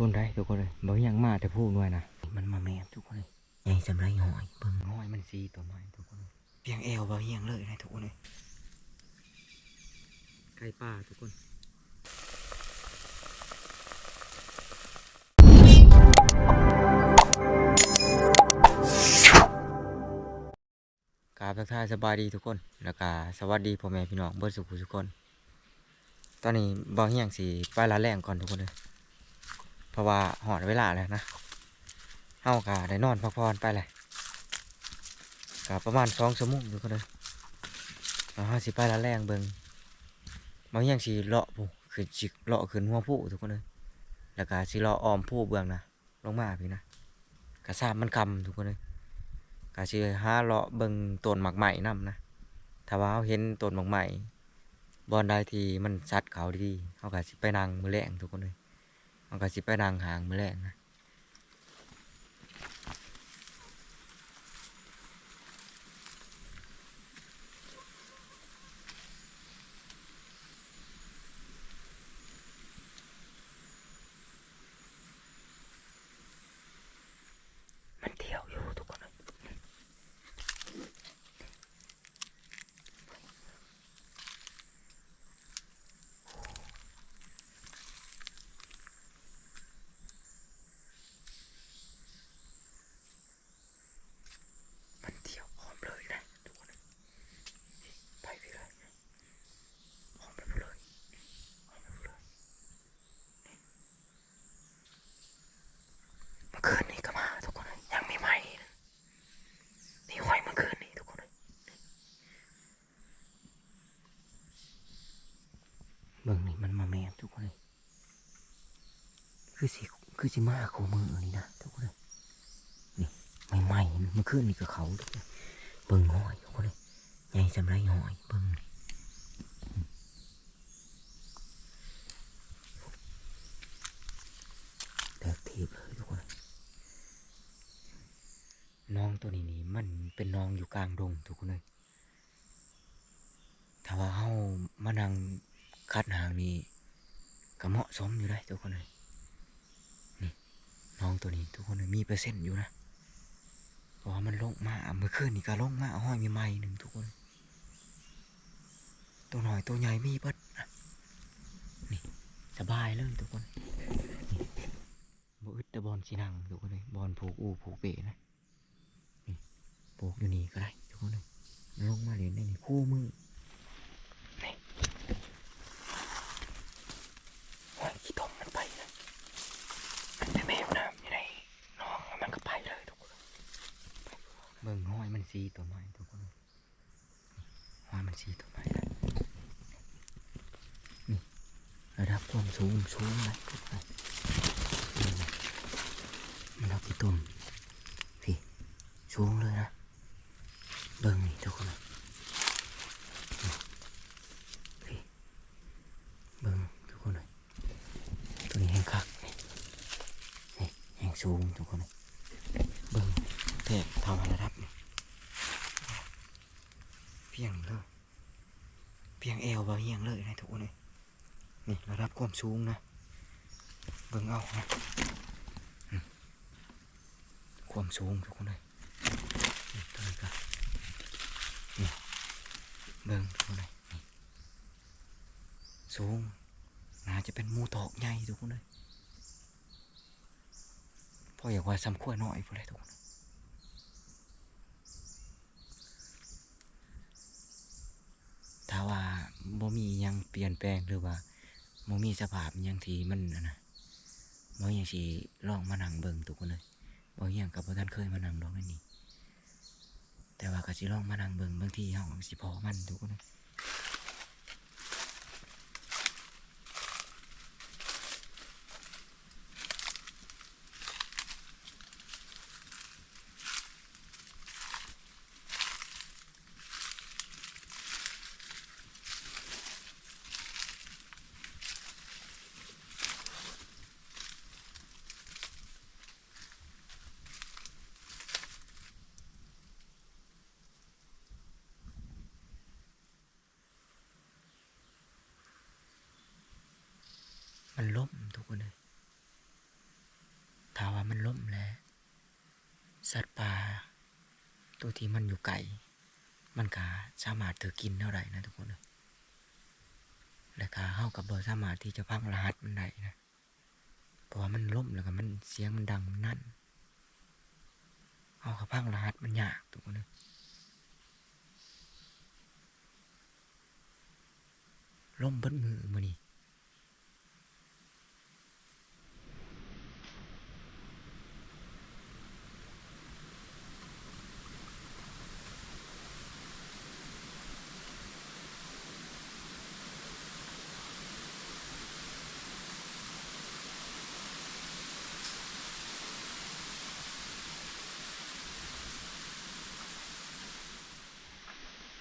พูนได้ทุกคนเลยบ่ยังมาแต่พูดด้วยนะ มันมาแมบทุกคนเลยใหญ่สำไรหอยเบิ่งหอยมันสีตัวใหม่ทุกคนเลยเพียงเอวบ่เฮียงเลยนะทุกคนเลยไก่ป่าทุกคนกราบทักทายสบายดีทุกคน แล้วก็สวัสดีพ่อแม่พี่น้องเบิดสุขุทุกคน ตอนนี้บ่เฮียงสีไปละแรงก่อนทุกคนเลย ราะว่าหอดเวลาแล้วนะเฮากะได้นอนพักผ่อนไปเลยกะประมาณสองชั่วโมงอยู่ก็เลยแล้าสิไปละแรงเบิงบางอย่างสิเลาะผู้คือสิเลาะขึ้นหัวผู้ทุกคนเลยแล้วก็สิเลาะอ้อมผู้เบืองนะลงมาพี่นะกะซาบมันคำทุกคนเลยกะสิหาเลาะเบิงต้นหมากใหม่นํนะถ้าว่าเาเห็นต้นหมากใหม่บอนใดที่มันชัดเขาดีเฮากะสิไปนั่งมือแลงทุกคนเลย มันก็สิไปดังหางมือแรกนะมันเที่ยวอยู่ทุกคนเลยมันเที่ยวพร้อมเลยนะทุกคนเลยไปไปเลยพร้อมไปหมดเลยพร้อมไปหมดเลยเมื่อคืนนี้ก็มาทุกคนเลยยังมีใหม่นะนี่ห้อยเมื่อคืนนี้ทุกคนเลย เบิ่งนี่มันมาแมบทุกคนเลยคือสิคือสิมาโคมือนี่นะทุกคนเลยนี่ใหม่ๆมื่อคืนนี่ก็เขาทุกคนเบิ่งหอยทุกคนเลยใหญ่สำไรหอยเบิ่งนี่แตกทีบเลยทุกคนน้องตัวนี้นี่มันเป็นน้องอยู่กลางดงทุกคนเลยถ้าว่าเฮามานั่ง คัดหางนี่ก็เหมาะสมอยู่ได้ทุกคนเลยนี่น้องตัวนี้ทุกคนเลยมีเปอร์เซ็นต์อยู่นะเพราะว่ามันลงมาเมื่อคืนนี่ก็ลงมาห้อยมีไม้หนึ่งทุกคน ตัวหน่อยตัวใหญ่มีเบิดนี่สบายเลยทุกคนนี่บอึดต่บอลสีนังทุกคนเลยบอลผูกอูผูกเป๋นะปลูกอยู่นี่ก็ได้ทุกคนเลยลงมาเรียนได้นี่คู่มือนี่ห้อยขี้ตมมันไปนะมันไปแมวน้ำอยู่ในน้องแล้วมันก็ไปเลยทุกคนเบิ่งห้อยมันสี ตัวใหม่ทุกคนว่ามันสีตัวใหม่นะนี่ระดับความสูงสูงไหมทุกคนมันเอาไปต้มพี่สูงเลยนะ เบิ่งนี่ทุกคนนะนี่พี่เบิ่งทุกคนเลยตัวนี้แห้งคักนี่นี่แห้งสูงทุกคนเลยเบิ่งเทพทำระดับนี่เพียงเลยเพียงเอวบ่เฮียงเลยนะทุกคนเลยนี่ระดับ ความสูงนะเบิ่งเอานะความสูงทุกคนเลยนี่ตัวนี้ก็เบิ่งทุกคนเลยนี่สูงน่าจะเป็นมูตอกใหญ่ทุกคนเลยพ่ออยากว่าซ้ำขั้วน้อยพอเลยทุกคนถ้าว่าบ่มียังเปลี่ยนแปลงหรือว่า มมีสภาพยังทีมันนะบ่ยังสีลองมานั่งเบิ่งตุกคนเลยบ่ยังกับบ่ทันเคยมานั่งดอกอันนี้แต่ว่าก็สิลองมานั่งเบิ่งบางทีเฮาสิพอมันตุกคนน มันล่มทุกคนเลยถ้าว่ามันล่มแล้วสัตว์ป่าตัวที่มันอยู่ไกลมันก็สามารถถือกินเท่าไหร่นะทุกคนเอ้ยและก็เฮากับบ่สามารถที่จะพังรหัสมันได้นะเพราะว่ามันล่มแล้วก็มันเสียงมันดังมันนั่นเอากับพังรหัสมันยากทุกคนเอ้ยล่มเบิดมือมือนี้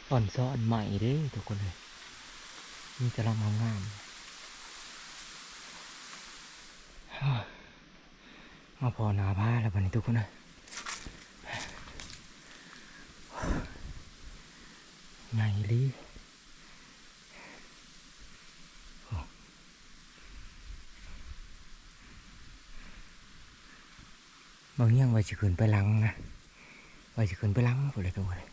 อ่อนซ้อนใหม่เด้ทุกคนเลยนี่กำลังงามๆฮ่ามาพอนาผ้าแล้ววันนี้ทุกคนเลยใหญ่ลีบางอย่างไว้จะขึ้นไปลังนะไว้จะขึ้นไปลังหมดเลยทุกคนเลย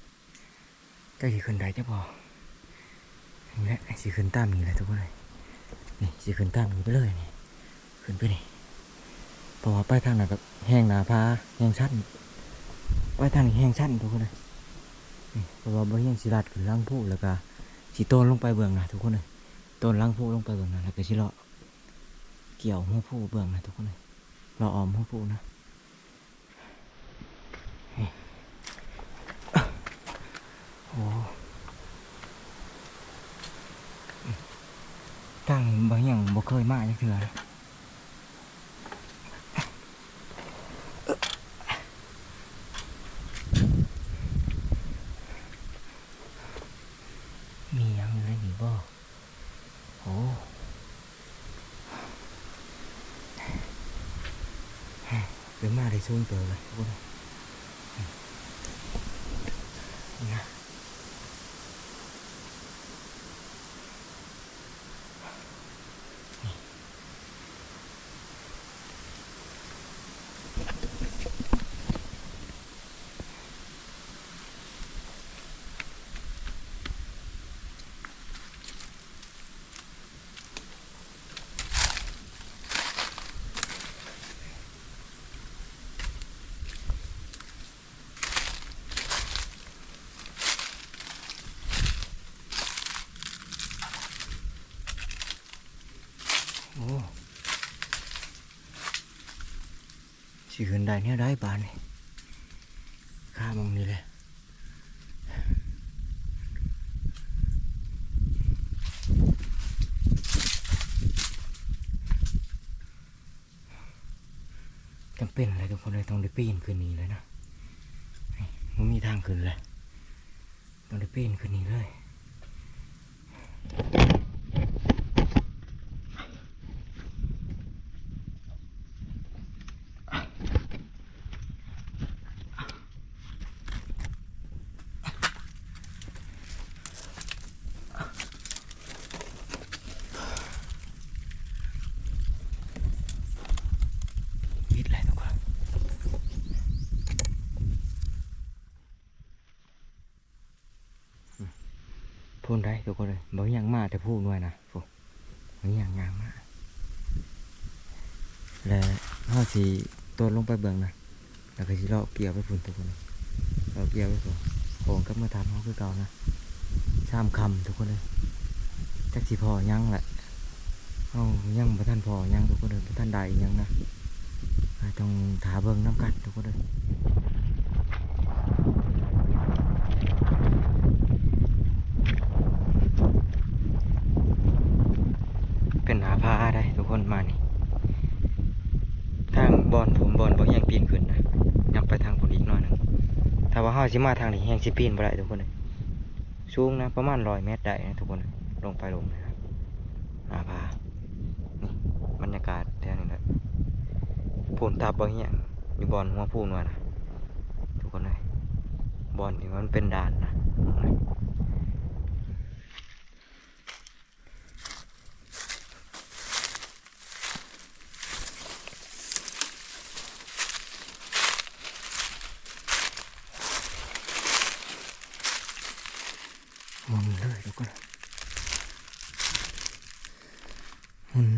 ก็สิขึ้นได้จะพอนี่แหละสิขึ้นตามนี่แหละทุกคนเลยนี่สิขึ้นตามนี่ไปเลยนี่ขึ้นไปนี่เพราะว่าไปทางไหนแบบแห้งหนาพาแห้งสั้นไปทางนี้แห้งสั้นทุกคนเลยนี่เพราะว่าบ่แห้งสิลัดขึ้นล่างผู้แล้วก็สิโตนลงไปเบื้องหนะทุกคนเลยโตนล่างผู้ลงไปเบื้องหนะแล้วก็สิเลาะเกี่ยวหัวผู้เบื้องหนะทุกคนเลยเราออมหัวผู้นะ โอ้ตั้งบางอย่างบ่เคยมาจังเถื่อนะมีหยังอยู่ในนี้บ่โอ้เป็นมาได้สูงเกินเลยทุกคนนี่นะ โอ้สิ ขึ้นได้เนี่ยได้บานนี่ข้ามองนี่เลยจำเป็นอะไรทุกคนเลยต้องได้ปีนขึ้นนี้เลยนะมันมีทางขึ้นเลยต้องได้ปีนขึ้นนี้เลย มิดเลยทุกคนอืมพูดได้ทุกคนเลยบางอย่างมา แต่พูดด้วยนะพูดบางอย่างงามมากแล้วห้าสีตัวลงไปเบื้องนะแล้วก็สิเลาะเกี่ยวไปพุ่นทุกคนเลยเลาเกี่ยวไปพุ่นโองก็มาทำเขาคือเก่านะชามคำทุกคนเลยจักสิพอยังแหละเอายังบ่ท่านพอยังทุกคนเลยบ่ท่านใดยังนะต้องถาเบิ่งน้ำกันทุกคนเลยเป็นหาพาได้ทุกคนมานี่ ทางบอลผมบอลบ่แห้งปีนขึ้นนะยับไปทางผมอีกหน่อยหนึง ถ้าว่าเฮาสิมาทางนี้แห้งสิปีนบ่ได้ทุกคนเลยสูงนะประมาณร้อยเมตรได้นะทุกคนเลยลงไปลงนะครับหาพานี่บรรยากาศแถวนี้แหละพูนตาบอย่างอยู่บอลหัวพูนวะนะทุกคนเลยบอลที่มันเป็นด่านนะ หมุนเ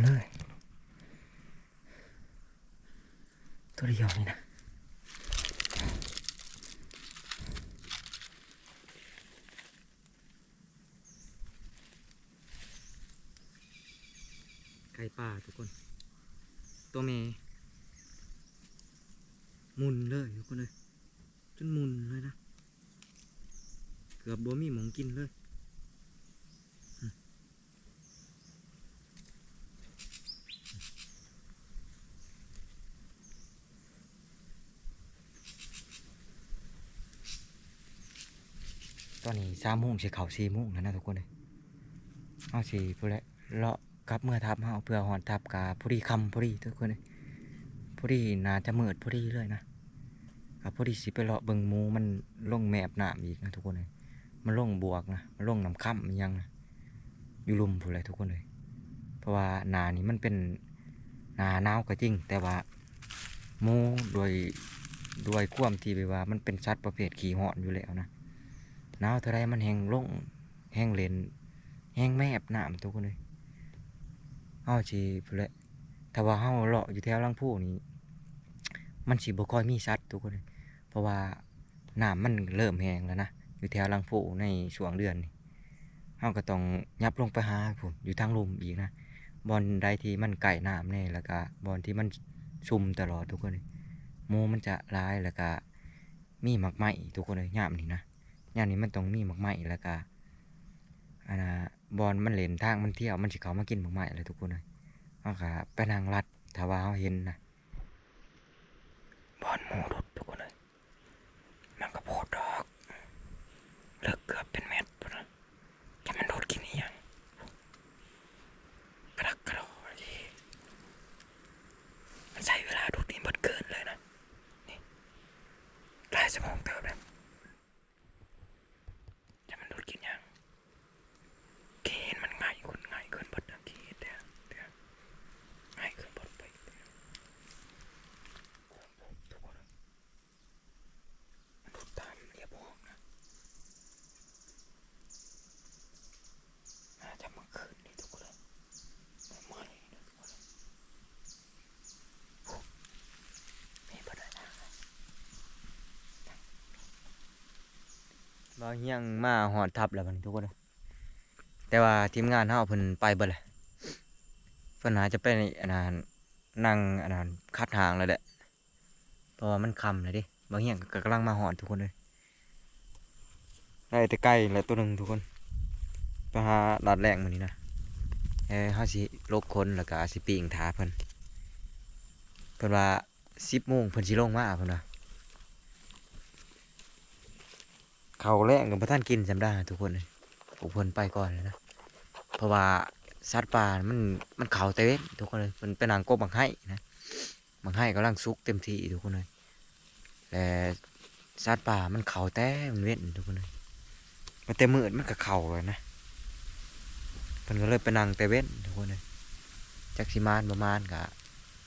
ลย ตัวเดียวนี่นะไก่ป่าทุกคน ตัวเมย์มุนเลยทุกคนเลยจนมุนเลยนะ เกือบบ่มีหมองกินเลย ตอนนี้สามโมงสิเขาสี่โมงแล้วนะทุกคนเลยเอาสิพูดแล้วเลาะกับเมื่อทับเฮาเพื่อหอนทับกาพอดีคำพอดีทุกคนเลยพอดีน่าจะเมืดพอดีเลยนะกับพอดีสิไปเลาะเบิงมูมันล่งแมบน้ำอีกนะทุกคนเลยมันล่งบวกนะมันล่งน้ำค่ำมันยังนะอยู่ลุมพูดเลยทุกคนเลย เพราะว่านานี้มันเป็นนาหนาวก็จริง แต่ว่ามูโดยโดยควมที่ไปว่ามันเป็นสัตว์ประเภทขี่หอนอยู่แล้วนะ หนาวเท่าไรมันแห้งลงแห้งเลนแห้งแมบน้ำทุกคนเลยเฮาสิพูดเลยถ้าว่าเฮาเลาะอยู่แถวลังพูนี่มันสิบ่ค่อยมีสัตว์ทุกคนเลยเพราะว่าน้ำมันเริ่มแห้งแล้วนะอยู่แถวลังผู้ในช่วงเดือนนี่เฮาก็ต้องยับลงไปหาพุ่นอยู่ทางลุมอีกนะบอนใดที่มันไก่น้ำแน่แล้วก็บอนที่มันชุ่มตลอดทุกคนเลยมูมันจะร้ายแล้วก็มีหมักไหมทุกคนเลยยามนี่นะ ยางนี้มันต้องมีมากไหมแล้วก็อันนะบอลมันเล่นทางมันเที่ยวมันสิเขามากินหมักไหมเลยทุกคนเลยเฮาก็ไปนางรัดถ้าว่าเขาเห็นนะบอลหมูรถทุกคนเลยมันก็โพดดอกเลิกเกือบเป็นเม็ดปุ่นนะแกมันโดดกินอีหยังกระดักกระโดดทีมันใช้เวลาดูดนี่บดเกินเลยนะ นี่หลายชั่วโมงเติบเลยแกมันโดดกินหยังเกณฑ์มันง่ายขึ้นง่ายขึ้นบดนะเกณฑ์เดี๋ยวเดี๋ยวง่ายขึ้นบดไปเดี๋ยวทุกคนมันดูดตามเรียบห้องนะ น่าจะเมื่อคืนนี้ทุกคนไม่ไหม้นะทุกคนโอ้มีปัญหา บางยังมาหอดทับแล้วมันทุกคนเลยแต่ว่าทีมงานเฮาเพิ่นไปเบิดเลยเพิ่นหาจะไปอันนั้นนั่งอันนั้นคัดหางแล้วแหละเพราะว่ามันคำเลยดิบางอย่างก็กำลังมาหอดทุกคนเลยได้แต่ไก่แล้วตัวหนึ่งทุกคนไปหาลาดแรงมื้อนี้นะเออเฮาสิลกคนแล้วก็สิปิ้งถาเพิ่นเพิ่นว่า10โมงเพิ่นสิลงมาเพิ่นว่าข้าแรงกับบ่ทันกินจำได้ทุกคนเลยพวกเพิ่นไปก่อนเลยนะเพราะว่าสัตว์ป่ามันมันเขาแต่เว้นทุกคนเลยมันเป็นนางกบบังไห้นะบังไห้กำลังสุกเต็มที่ทุกคนเลยแต่สัตว์ป่ามันเขาแต่มันเว้นทุกคนเลยมันแต่มืดมันก็เขาเลยนะเพิ่นก็เลยไปนั่งแต่เว้นทุกคนเลยจักสิมานประมาณกะ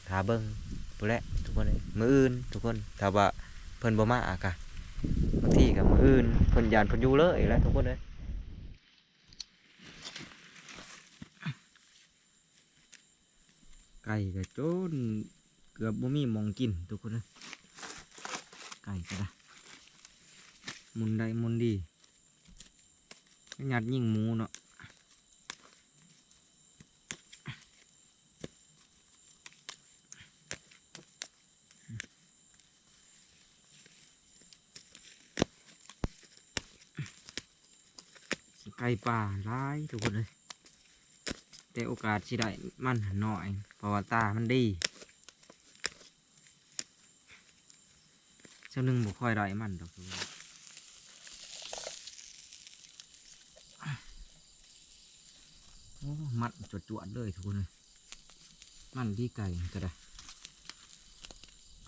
หาเบิ่งผู้นแหละทุกคนเลยมืออื่นทุกคนถ้าว่าเพิ่นบ่มาอะกะ ทีก็มื้ออื่นผนยานเพิ่นอยู่เลยแล้วทุกคนเลยไก่กับโจนเกือบบ่มีมองกินทุกคนเลยไก่ก็ได้มุนได้มุนดียัดยิงหมูเนาะ ไก่ ป่าร้ายทุกคนเลยแต่โอกาสสิได้มันหันหน่อย เพราะว่าตามันดีเจ้าหนึ่งบ่ค่อยได้มันดอกทุกคนโอ้มันจวดจวดๆเลยทุกคนเลยมันดีไก่ก็ได้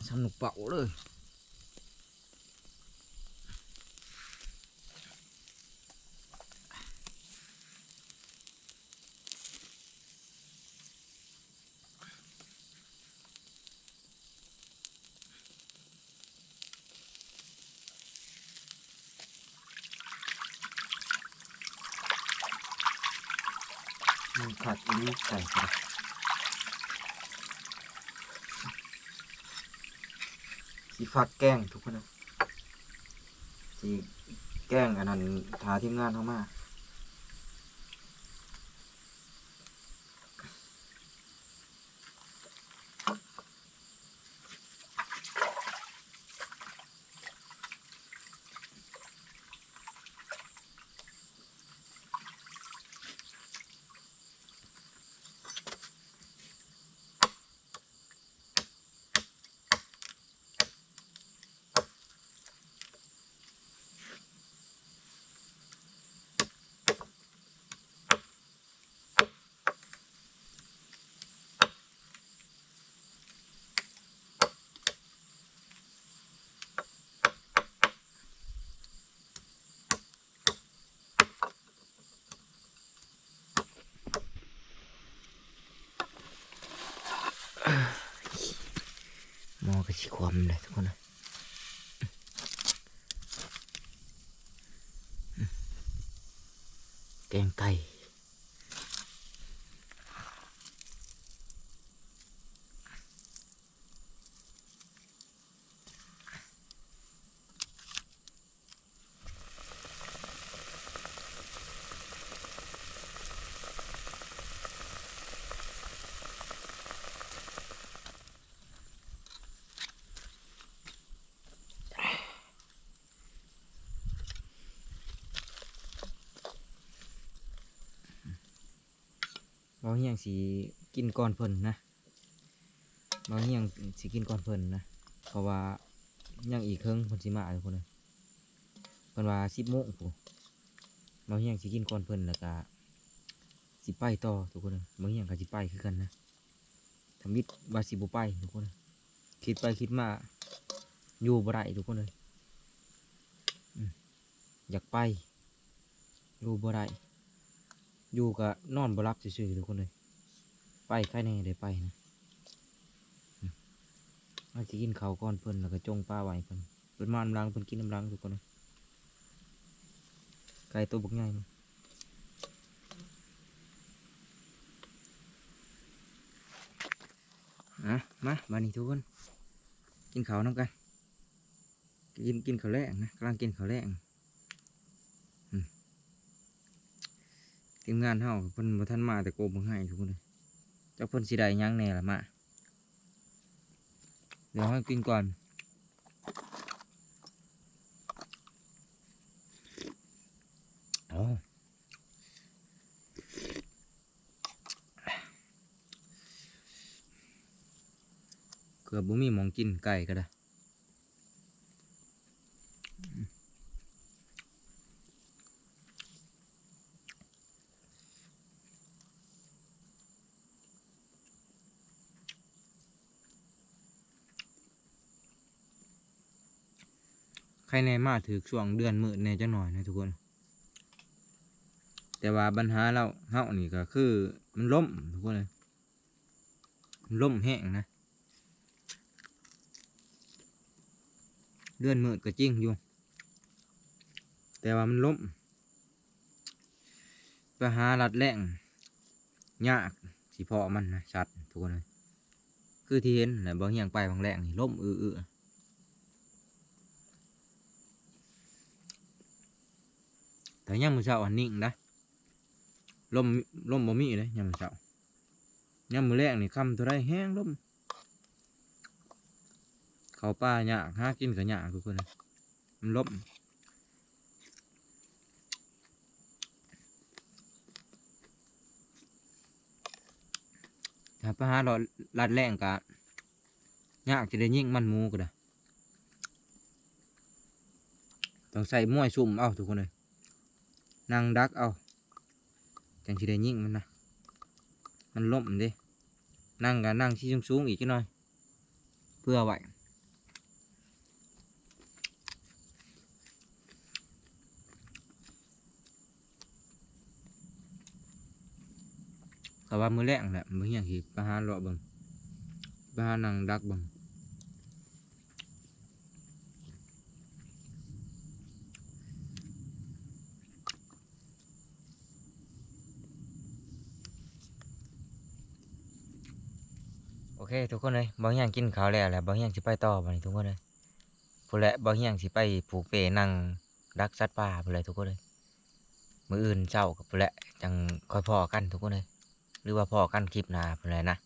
สนุกเป่าเลย มันขาดอันนี้ไก่ก็ได้ สิ ฟักแกล้งทุกคนนะสีแกล้งอันนั้นทาทีมงานเข้ามา ก็ชิความเลยทุกคนนะแกงไก่าเฮียงสีกินก่อนเพิ่นนะเราเฮียงสีกินก่อนเพิ่นนะ เพราะว่ายังอีกเครื่องเพิ่นสิมาทุกคนเลยเพิ่นว่าสิบโมงปุ๊เราเฮียงสิกินก่อนเพิ่นแล้วก็สิไปต่อทุกคนเลยบางเฮียงก็สิไปคือกันนะทำมิดว่าสิบ่ไปทุกคนเลยคิดไปคิดมาอยู่บ่ได้ทุกคนเลยอยากไปอยู่บ่ได้ อยู่ก็นอนบ่หลับซื่อๆทุกคนเลยไปใครแน่ได้ไปนะอาจจะกินเขาก่อนเพิ่นแล้วก็จงป้าไว้เพิ่นเพิ่นมาน้ำลังเพิ่นกินน้ำลังทุกคนเลยไก่ตัวบักใหญ่มันอะมาบานี้ทุกคน กินเขาน้ำกัน กินกินเขาแรงนะกำลังกินเขาแรงอืม ทีมงานเฮาเพิ่นบ่ทันมาแต่โกบังให้ทุกคนเลยเจ้าเพิ่นสิได้หยังแน่ล่ะมาเดี๋ยวให้กินก่อนโอ้เกือบบ่มีหมองกินไก่ก็ได้ ใครในมาถือช่วงเดือนมืดในจังหน่อยนะทุกคน แต่ว่าปัญหาเราเฮานี่ก็คือมันล่มทุกคนเลยล่มแห้งนะ เดือนมืดก็จริงอยู่ แต่ว่ามันล่มไปหารัดแรงยากสิเพาะมันนะชัดทุกคนเลยคือที่เห็นแหละบางอย่างไปบางแรงนี่ล่มอื้อๆ แต่ยังมือเช้าอันนิ่งนะลมลมบ่มีเลยยามมื้อเช้ายามมื้อแรกนี่ค่ำเท่าไรแห้งลมเขาป่าหยากหากินกับหยากทุกคนนะมันลมถ้าไปหาเราลัดแรงกะยากจะได้ยิ่งมันหมูก็ได้ต้องใส่ม้วยซุ่มเอาทุกคนเลย นั่งดักเอาจังสิได้ยิ่งมันนะมันล่มเด้นั่งกันนั่งที่สูงๆอีกจักหน่อยเพื่อไว้แต่ว่ามือแรกแหละมืออย่างที่ไปหาเลาะเบิ่งไปหานั่งดักเบิ่ง เคทุกคนเลยบางอย่างกินข้าวแล้วแหละบางอย่างสิไปต่อบันนี้ทุกคนเลยผู้แหละบ่เฮียงสิไปผูกเปนั่งรักสัตว์ป่าผู้แหละทุกคนเลยมืออื่นเจ้ากับผู้แหละจังคอยพอกันทุกคนเลยหรือว่าพอกันคลิปหน้าผู้แหละนะ